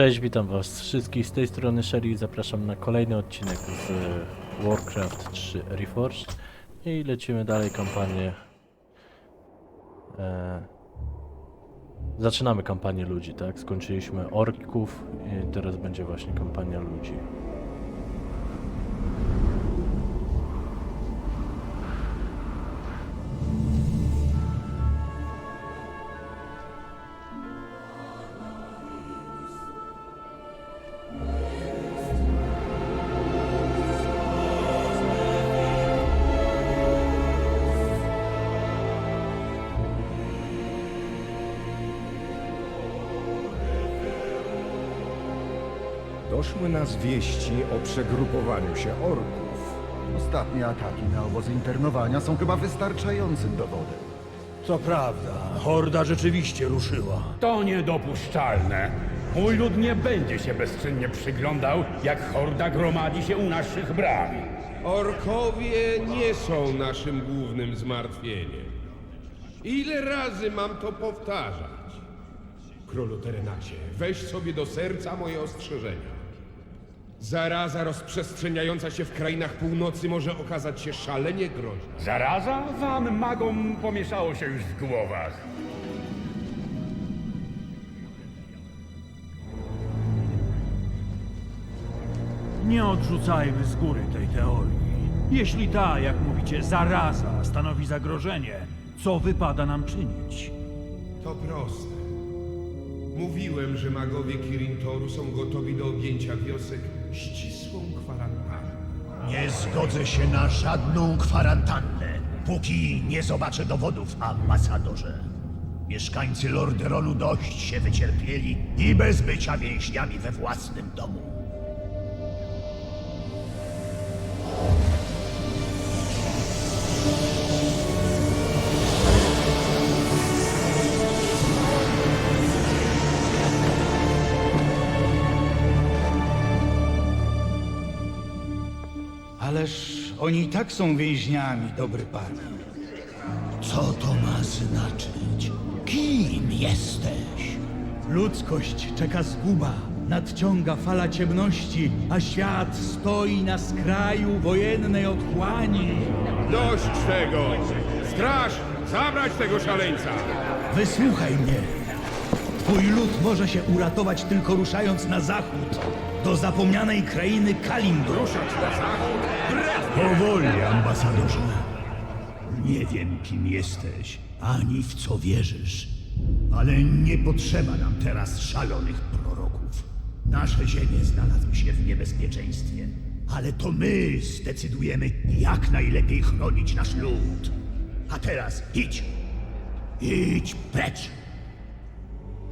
Cześć, witam was wszystkich z tej strony Sherry zapraszam na kolejny odcinek z e, Warcraft 3 Reforged i lecimy dalej kampanię. E, zaczynamy kampanię ludzi, tak? Skończyliśmy orków i teraz będzie właśnie kampania ludzi. Doszły nas wieści o przegrupowaniu się orków. Ostatnie ataki na obozy internowania są chyba wystarczającym dowodem. Co prawda, horda rzeczywiście ruszyła. To niedopuszczalne. Mój lud nie będzie się bezczynnie przyglądał, jak horda gromadzi się u naszych bram. Orkowie nie są naszym głównym zmartwieniem. Ile razy mam to powtarzać? Królu Terenacie, weź sobie do serca moje ostrzeżenia. Zaraza rozprzestrzeniająca się w krainach północy może okazać się szalenie groźna. Zaraza wam magom pomieszało się już w głowach. Nie odrzucajmy z góry tej teorii. Jeśli ta, jak mówicie, zaraza stanowi zagrożenie, co wypada nam czynić? To proste. Mówiłem, że magowie Kirintoru są gotowi do objęcia wiosek ścisłą kwarantanną. Nie zgodzę się na żadną kwarantannę, póki nie zobaczę dowodów, ambasadorze. Mieszkańcy Lorderonu dość się wycierpieli i bez bycia więźniami we własnym domu. Ależ oni i tak są więźniami, dobry panie. Co to ma znaczyć? Kim jesteś? Ludzkość czeka zguba, nadciąga fala ciemności, a świat stoi na skraju wojennej otchłani. Dość tego! Straż! Zabrać tego szaleńca! Wysłuchaj mnie. Twój lud może się uratować tylko ruszając na zachód, do zapomnianej krainy Kalimdor. Ruszać na zachód? Powoli, ambasadorze. Nie wiem, kim jesteś, ani w co wierzysz. Ale nie potrzeba nam teraz szalonych proroków. Nasze ziemie znalazły się w niebezpieczeństwie. Ale to my zdecydujemy, jak najlepiej chronić nasz lud. A teraz idź. Idź precz.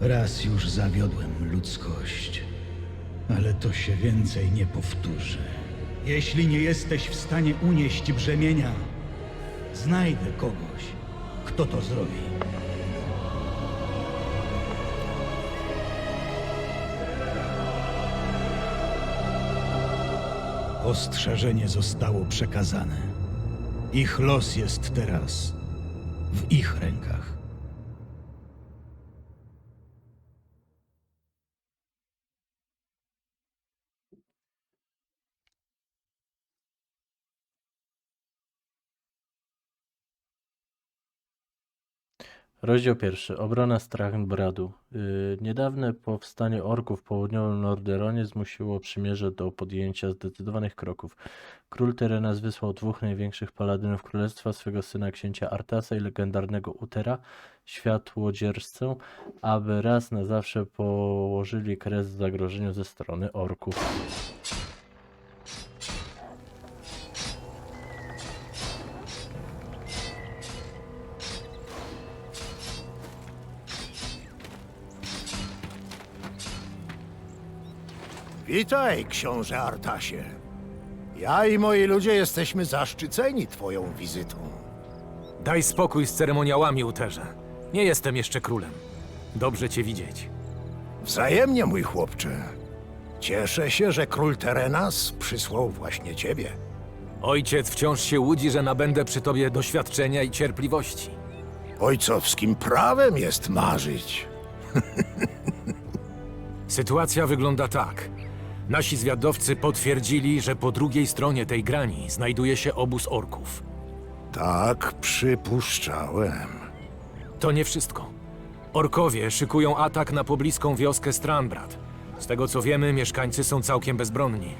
Raz już zawiodłem ludzkość, ale to się więcej nie powtórzy. Jeśli nie jesteś w stanie unieść brzemienia, znajdę kogoś, kto to zrobi. Ostrzeżenie zostało przekazane. Ich los jest teraz w ich rękach. Rozdział pierwszy. Obrona Strachbradu. Yy, niedawne powstanie orków w południowym Lorderonie zmusiło przymierze do podjęcia zdecydowanych kroków. Król Terenas wysłał dwóch największych paladynów królestwa, swego syna księcia Artasa i legendarnego Utera, światłodzierżcę, aby raz na zawsze położyli kres zagrożeniu ze strony orków. Witaj, książę Artasie. Ja i moi ludzie jesteśmy zaszczyceni twoją wizytą. Daj spokój z ceremoniałami, Uterze. Nie jestem jeszcze królem. Dobrze cię widzieć. Wzajemnie, mój chłopcze. Cieszę się, że król Terenas przysłał właśnie ciebie. Ojciec wciąż się łudzi, że nabędę przy tobie doświadczenia i cierpliwości. Ojcowskim prawem jest marzyć. Sytuacja wygląda tak. Nasi zwiadowcy potwierdzili, że po drugiej stronie tej grani znajduje się obóz orków. Tak przypuszczałem. To nie wszystko. Orkowie szykują atak na pobliską wioskę Stranbrad. Z tego co wiemy, mieszkańcy są całkiem bezbronni.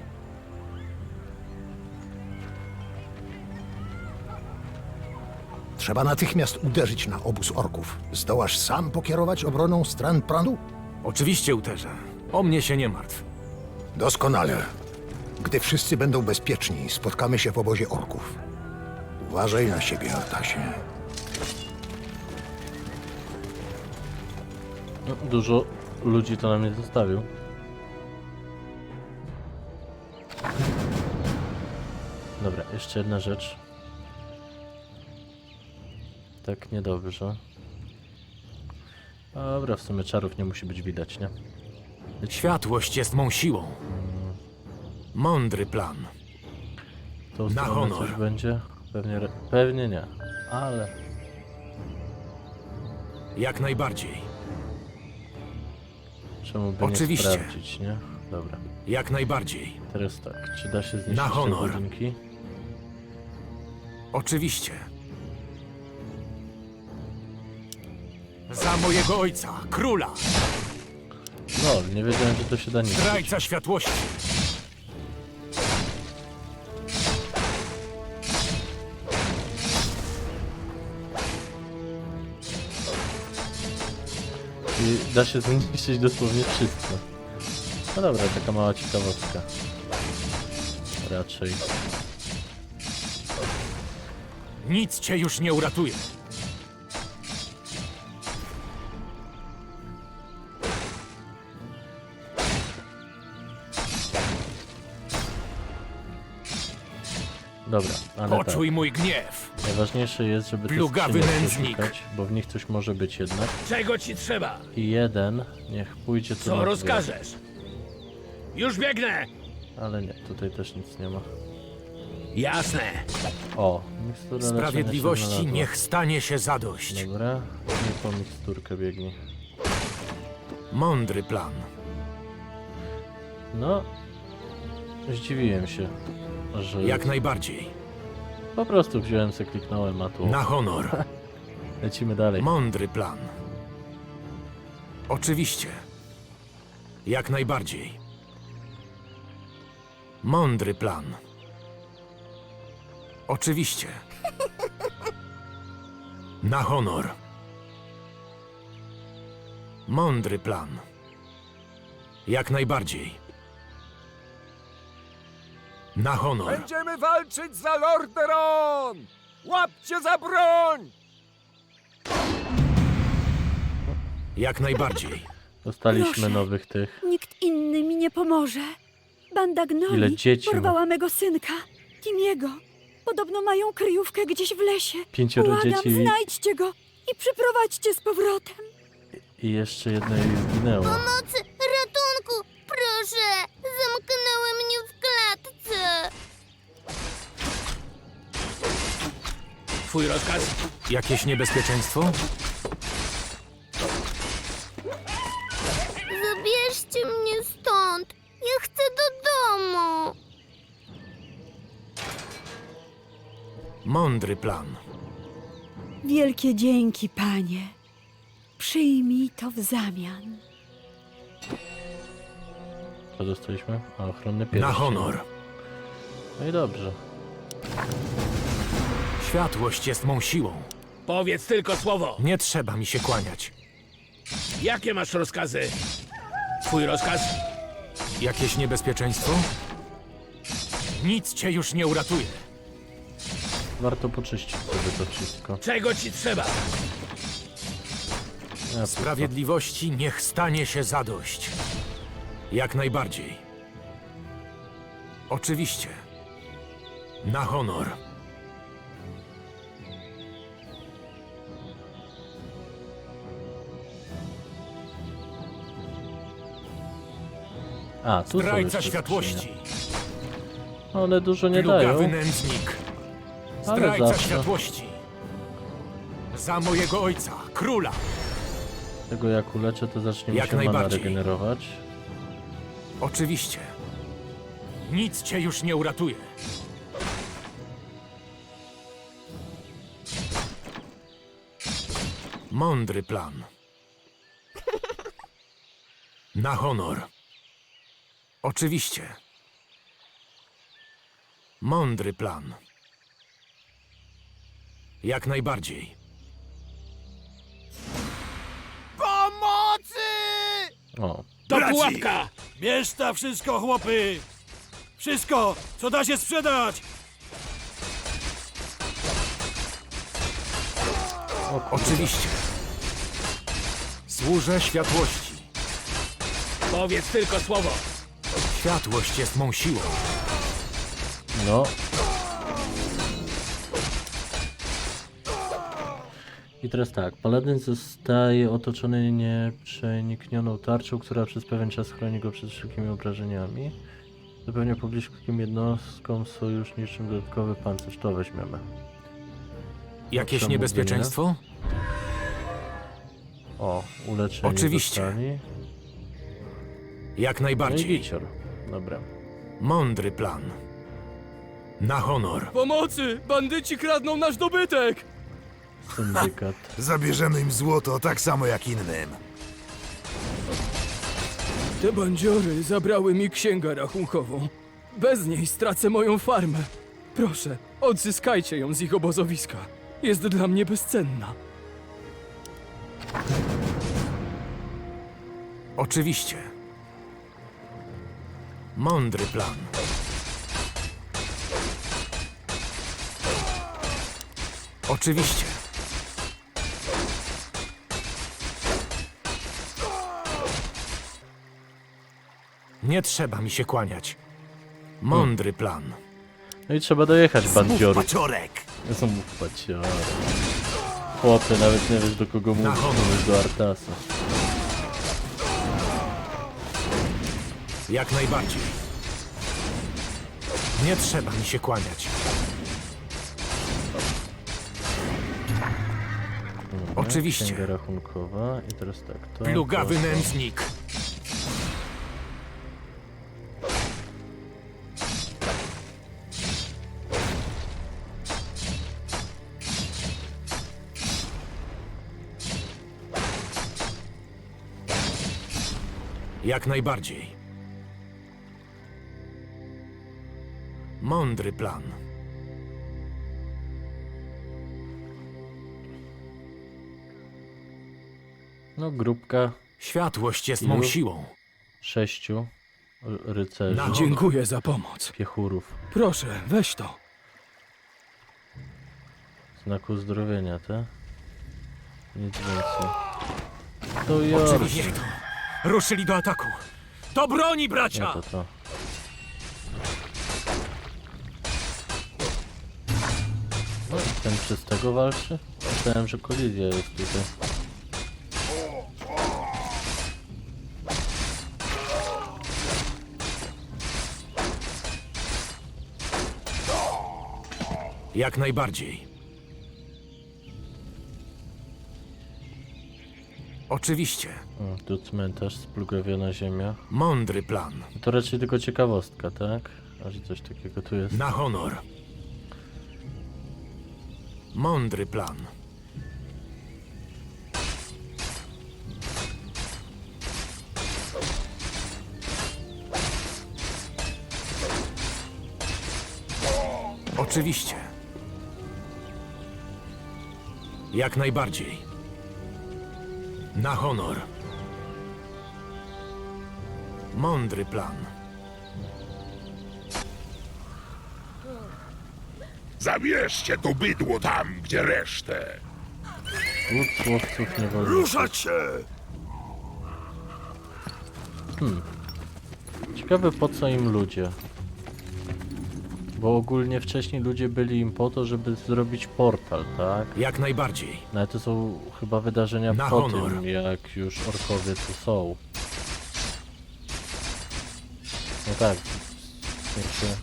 Trzeba natychmiast uderzyć na obóz orków. Zdołasz sam pokierować obroną stran Prandu? Oczywiście, Uterze. O mnie się nie martw. Doskonale. Gdy wszyscy będą bezpieczni, spotkamy się w obozie orków. Uważaj na siebie, Artasie. No, dużo ludzi to na mnie zostawił. Dobra, jeszcze jedna rzecz. Tak niedobrze. Dobra, w sumie czarów nie musi być widać, nie? Światłość jest mą siłą. Mądry plan. To Na stronę honor. coś będzie? Pewnie, re- pewnie nie, ale Jak najbardziej. czemu by Oczywiście. nie sprawdzić, nie? Dobra, Jak najbardziej. teraz tak, czy da się zniszczyć Na te honor. budynki? Oczywiście. Za mojego ojca, króla, No, nie wiedziałem, że to się da niszczyć. zdrajca światłości. I da się zniszczyć dosłownie wszystko. No dobra, taka mała ciekawostka. Raczej. Nic cię już nie uratuje. Dobra, ale tak. Poczuj mój gniew. Najważniejsze jest, żeby te Plugawy skrzynie nędznik. przeszukać, bo w nich coś może być jednak. Czego ci trzeba? I jeden, niech pójdzie tu na Co dwie. rozkażesz? Już biegnę! Ale nie, tutaj też nic nie ma. Jasne. O, mikstura leczenia się Sprawiedliwości znalazła. niech stanie się zadość. Dobra, i po miksturkę biegnie. Mądry plan. No, zdziwiłem się, że Jak najbardziej. po prostu wziąłem se, kliknąłem, a tu Na honor. lecimy dalej. Mądry plan. Oczywiście. Jak najbardziej. Mądry plan. Oczywiście. Na honor. Mądry plan. Jak najbardziej. Na honor. Będziemy walczyć za Lorderon! Łapcie za broń! Jak najbardziej. Dostaliśmy Proszę. nowych tych. Nikt inny mi nie pomoże. Banda gnoli Ile dzieci ma. porwała mego synka, Timiego. Podobno mają kryjówkę gdzieś w lesie. Pięcioro Błagam, dzieci znajdźcie go i przyprowadźcie z powrotem. i jeszcze jedno jej zginęło. Pomocy! Ratunku! Proszę! Zamknęły mnie w klatce! Twój rozkaz? Jakieś niebezpieczeństwo? Zabierzcie mnie stąd! Ja chcę do domu! Mądry plan. Wielkie dzięki, panie. Przyjmij to w zamian. Co dostaliśmy? A, ochronny pierścień. Na honor. No i dobrze. Światłość jest mą siłą. Powiedz tylko słowo. Nie trzeba mi się kłaniać. Jakie masz rozkazy? Twój rozkaz? Jakieś niebezpieczeństwo? Nic cię już nie uratuje. Warto poczyścić sobie to wszystko. Czego ci trzeba? Ja, Sprawiedliwości niech stanie się zadość. Jak najbardziej. Oczywiście. Na honor. A, tu są Zdrajca jeszcze światłości. skrzynie. One dużo nie Plugawy dają, nędznik. ale Zdrajca zawsze. światłości. Za mojego ojca, króla. Tego jak uleczę, to zacznie mi Jak się mana najbardziej. regenerować. Oczywiście. Nic cię już nie uratuje. Mądry plan. Na honor. Oczywiście. Mądry plan. Jak najbardziej. O, To pułapka! Bierz ta wszystko, chłopy! Wszystko, co da się sprzedać! Oczywiście. Służę światłości. Powiedz tylko słowo. Światłość jest mą siłą. no. I teraz tak, paladyn zostaje otoczony nieprzeniknioną tarczą, która przez pewien czas chroni go przed wszelkimi obrażeniami. Zapewnia pobliskim jednostkom sojuszniczym dodatkowy pancerz. To weźmiemy. Jakieś Czemu niebezpieczeństwo? O, uleczenie Oczywiście. dostali. Jak No i najbardziej. wicior. Dobra. Mądry plan. Na honor. Pomocy! Bandyci kradną nasz dobytek! Syndykat. Zabierzemy im złoto tak samo jak innym. Te bandziory zabrały mi księgę rachunkową. Bez niej stracę moją farmę. Proszę, odzyskajcie ją z ich obozowiska. Jest dla mnie bezcenna. Oczywiście. Mądry plan. Oczywiście. Nie trzeba mi się kłaniać. Mądry plan. No i trzeba dojechać bandziorów. Paciorek! Są baciory. Chłopie, nawet nie wiesz do kogo mówisz, honor. mówisz do Artasa. Jak najbardziej. Nie trzeba mi się kłaniać. Oczywiście. Księga rachunkowa i teraz tak, to... Plugawy to. nędznik. Jak najbardziej. Mądry plan. No, grupka Światłość jest mą Ilu? siłą. sześciu rycerzy, Dziękuję za pomoc. piechurów. Proszę, weź to. Znaku uzdrowienia, te? Nic więcej. To Jork. Oczywiście. Ruszyli do ataku. Do broni, bracia! to to. No, ten przez tego walczy? Myślałem, że kolizja jest tutaj. Jak najbardziej. Oczywiście. O, tu cmentarz, splugawiona ziemia. Mądry plan. To raczej tylko ciekawostka, tak? A że coś takiego tu jest. Na honor. Mądry plan. Oczywiście. Jak najbardziej. Na honor. Mądry plan. Zabierzcie to bydło tam, gdzie resztę. Słowców nie wolno. Ruszać się! Ciekawe po co im ludzie. Bo ogólnie wcześniej ludzie byli im po to, żeby zrobić portal, tak? Jak najbardziej. No ale to są chyba wydarzenia Na po honor. tym, jak już orkowie tu są. No tak. w sensie-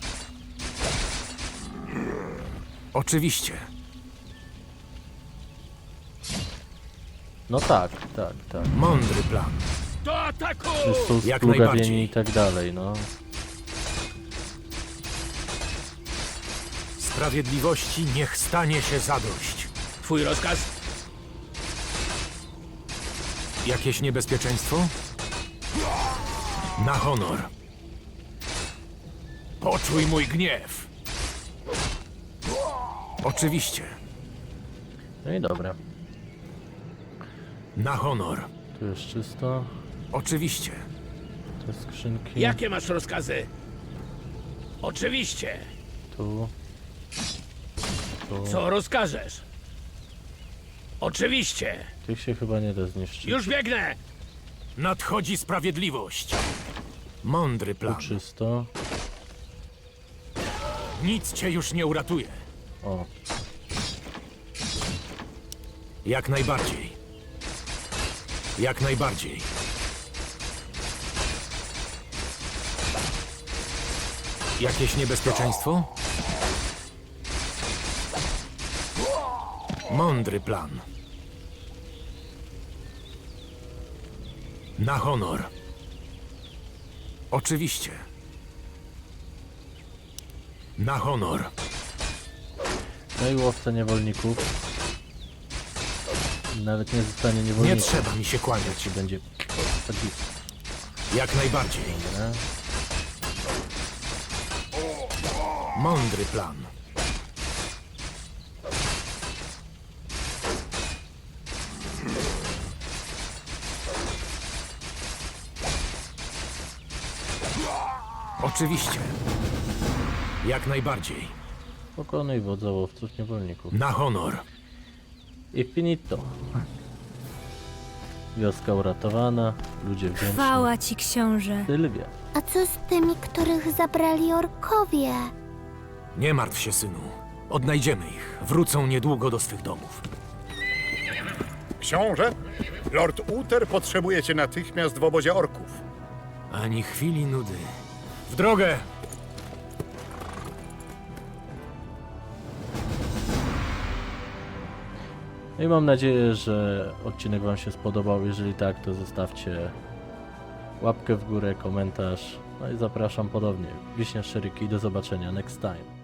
Oczywiście. No tak, tak, tak. Mądry plan. Do ataku! Już są Jak splugawieni najbardziej. i tak dalej, no. Sprawiedliwości niech stanie się zadość. Twój rozkaz? Jakieś niebezpieczeństwo? Na honor. Poczuj mój gniew. Oczywiście. No i dobra. Na honor. Tu jest czysto. Oczywiście. Te skrzynki. Jakie masz rozkazy? Oczywiście. Tu. Tu. Co rozkażesz? Oczywiście. Tych się chyba nie da zniszczyć. Już biegnę! Nadchodzi sprawiedliwość. Mądry Tu plan. czysto. Nic cię już nie uratuje. O, Jak najbardziej. Jak najbardziej. Jakieś niebezpieczeństwo? Mądry plan. Na honor. Oczywiście. Na honor. no i łowca niewolników. Nawet nie zostanie Nie niewolnikiem. trzeba mi się kłaniać. Ci będzie... taki- Jak najbardziej. Dobra. Mądry plan. Oczywiście. Jak najbardziej. Pokonuj wodza łowców niewolników. Na honor. I finito. Wioska uratowana, ludzie wdzięczni. Chwała ci, książę. Sylwia. A co z tymi, których zabrali orkowie? Nie martw się, synu. Odnajdziemy ich. Wrócą niedługo do swych domów. Książę? Lord Uther potrzebuje cię natychmiast w obozie orków. Ani chwili nudy. W drogę! No i mam nadzieję, że odcinek Wam się spodobał. Jeżeli tak, to zostawcie łapkę w górę, komentarz. No i zapraszam podobnie. Wiśnia Szeryki, do zobaczenia next time.